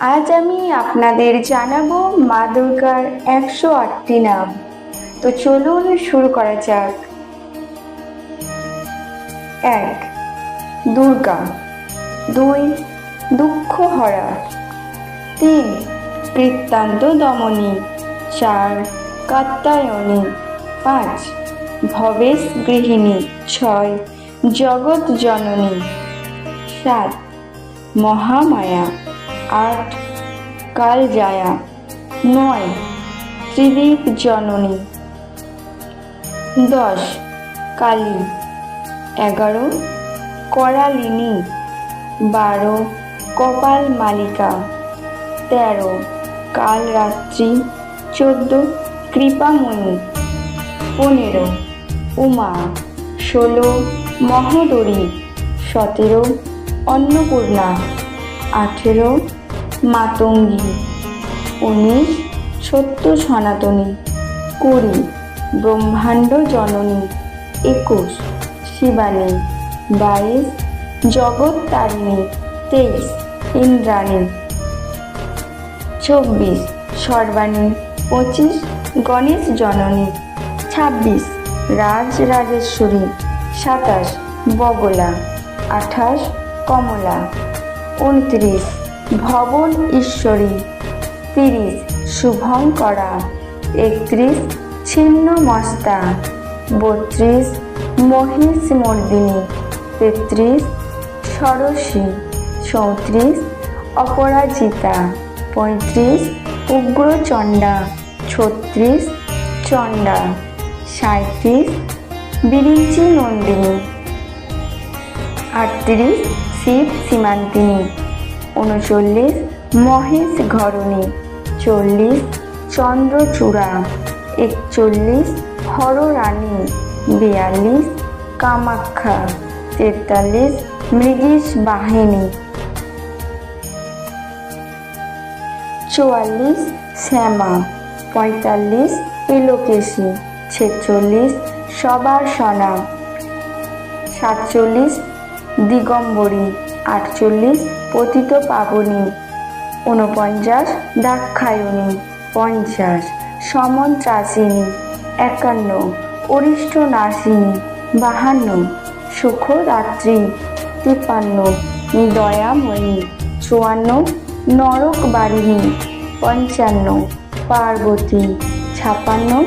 আজ আমি আপনাদের জানাব মা দুর্গার একশো আটটি নাম। তো চলুন শুরু করা যাক। এক, দুর্গা। দুই দুঃখ হরা তিন, বৃত্তান্ত দমনী। চার কাত্তায়নী পাঁচ, ভবেশ গৃহিণী। ছয়, জগৎ জননী। সাত, মহামায়া। আট কাল কালজায়া নয় ত্রিদীপ জননী। দশ, কালী। এগারো, করালিনী। বারো, কপাল মালিকা। তেরো কালরাত্রি চোদ্দ, কৃপাময়ী। পনেরো, উমা। ষোলো, মহোদরী। সতেরো, অন্নপূর্ণা। আঠেরো মাতঙ্গী উনিশ সত্য সনাতনী। কুড়ি ব্রহ্মাণ্ড জননী। একুশ শিবানী। বাইশ জগৎ তারিণী তেইশ ইন্দ্রাণী। চব্বিশ সর্বাণী। পঁচিশ গণেশ জননী। ছাব্বিশ রাজ রাজেশ্বরী। সাতাশ বগলা। আঠাশ কমলা। উনত্রিশ ভবন ঈশ্বরী। তিরিশ শুভঙ্করা একত্রিশ, ছিন্ন মস্তা। বত্রিশ, মহিষ মর্দিনী। তেত্রিশ ষড়শী চৌত্রিশ, অপরাজিতা। পঁয়ত্রিশ, উগ্রচণ্ডা। ছত্রিশ, চণ্ডা। সাঁত্রিশ বিরিঞ্চি নন্দিনী। আটত্রিশ, শিব সীমান্তিনী। উনচল্লিশ মহেশ ঘরণী, চল্লিশ চন্দ্রচূড়া, একচল্লিশ হররানী, বিয়াল্লিশ কামাখ্যা, তেতাল্লিশ মৃগীশ বাহিনী। চুয়াল্লিশ শ্যামা, পঁয়তাল্লিশ এলোকেশী ছেচল্লিশ সবার সনা, সাতচল্লিশ দিগম্বরী। আটচল্লিশ পতিত পাবনী। ঊনপঞ্চাশ দাক্ষায়ণী। পঞ্চাশ সমন্ত্রাসিনী একান্ন অরিষ্ট নাসিনী। বাহান্ন সুখরাত্রি। তিপ্পান্ন দয়াময়ী। চুয়ান্ন নরক বারিণী পঞ্চান্ন পার্বতী। ছাপান্ন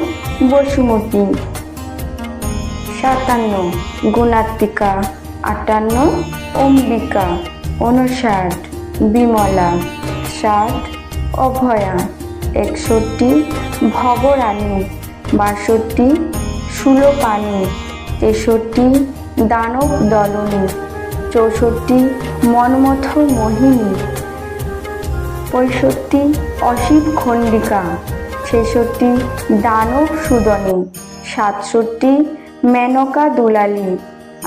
বসুমতী। সাতান্ন গুণাত্মিকা। আটান্ন অম্বিকা উনষাট বিমলা, ষাট, অভয়া, একষট্টি, ভবরানী, বাষট্টি, সুলোপানি, তেষট্টি, দানব দলনী, চৌষট্টি মনমথ মোহিনী, পঁয়ষট্টি, অসিত খণ্ডিকা, ছেষট্টি, দানব সুদনী, সাতষট্টি, মেনকা দুলালী,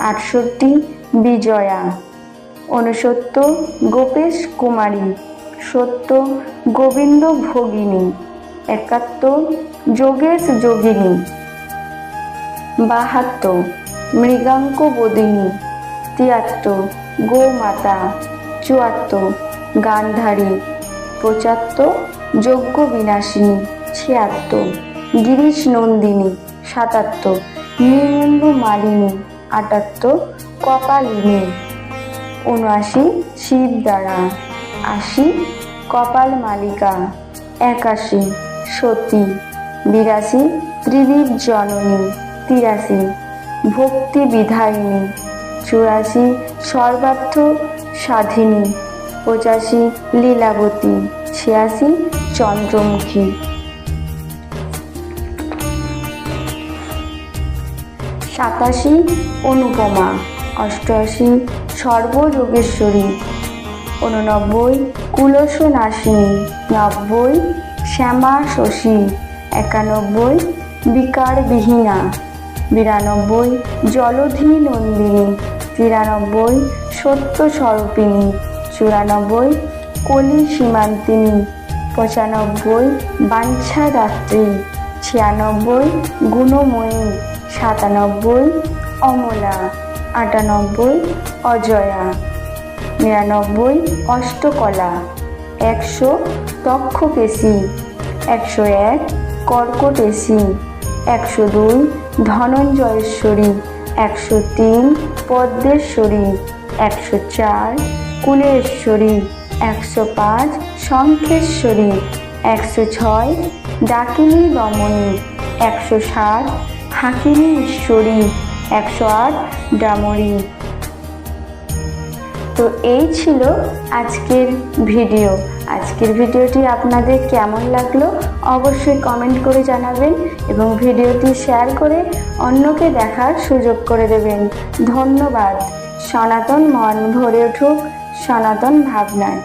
আটষট্টি বিজয়া। ঊনসত্তর গোপেশ কুমারী, সত্য গোবিন্দ ভগিনী, একাত্তর যোগেশ যোগিনী। বাহাত্তর মৃগাঙ্ক বদিনী, তিয়াত্তর গোমাতা, চুয়াত্তর গান্ধারী, পঁচাত্তর যজ্ঞ বিনাশিনী, ছিয়াত্তর গিরিশ নন্দিনী, সাতাত্তর নীলেন্দু মালিনী, আটাত্তর কপালিনী উনআশি শিব দ্বারা, আশি কপাল মালিকা, একাশি সতী, বিরাশি ত্রিদীপ জননী, তিরাশি ভক্তি বিধায়িনী, চুরাশি সর্বার্থ সাধিনী, পঁচাশি লীলাবতী, ছিয়াশি চন্দ্রমুখী। সাতাশি অনুপমা। অষ্টআশি সর্বযোগেশ্বরী। উননব্বই কুলস নাসিনী নব্বই শ্যামা শশী একানব্বই বিকারবিহীনা। বিরানব্বই জলধি নন্দিনী তিরানব্বই সত্য স্বরূপিণী চুরানব্বই কলি সীমান্তিনী পঁচানব্বই বাঞ্ছাদাত্রী। ছিয়ানব্বই গুণময়ী। সাতানব্বই অমলা। আটানব্বই, অজয়া। নিরানব্বই, অষ্টকলা। একশো, তক্ষকেশী। একশো এক, কর্কটেশী। একশো দুই, ধনঞ্জয়েশ্বরী। একশো তিন, পদ্মেশ্বরী। একশো চার, কুলেশ্বরী। একশো পাঁচ, শঙ্খেশ্বরী। একশো ছয় ডাকিনী দমনী একশো সাত হাকিনী ঈশ্বরী একশো আট ডামরি তো এই ছিল আজকের ভিডিও। আজকের ভিডিওটি আপনাদের কেমন লাগল অবশ্যই কমেন্ট করে জানাবেন এবং ভিডিওটি শেয়ার করে অন্যকে দেখার সুযোগ করে দেবেন। ধন্যবাদ। সনাতন মন ভরে উঠুক সনাতন ভাবনায়।